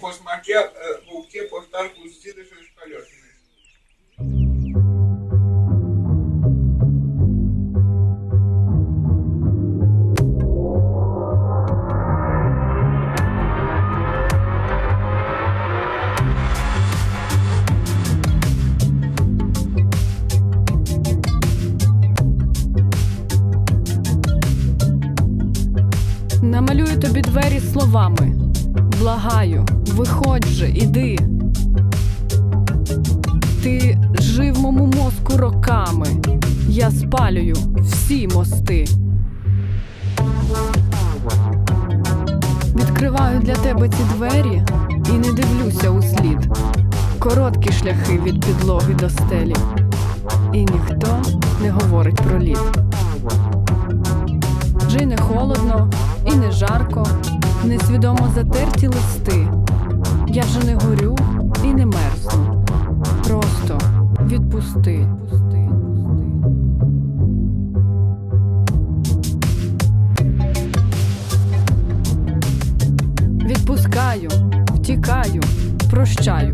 по смаке э, вовке повторку з'їдеш і шкальотнеш. Намалюю тобі двері словами. Благаю, виходь же, іди. Ти жив в моєму мозку роками. Я спалюю всі мости. Відкриваю для тебе ці двері і не дивлюся у слід. Короткі шляхи від підлоги до стелі. І ніхто не говорить про лід. І не жарко, несвідомо затерті листи. Я вже не горю і не мерзну. Просто відпусти. Відпускаю, втікаю, прощаю.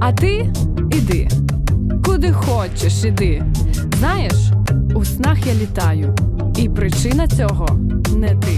А ти іди, куди хочеш, іди. Знаєш, у снах я літаю, і причина цього не ти,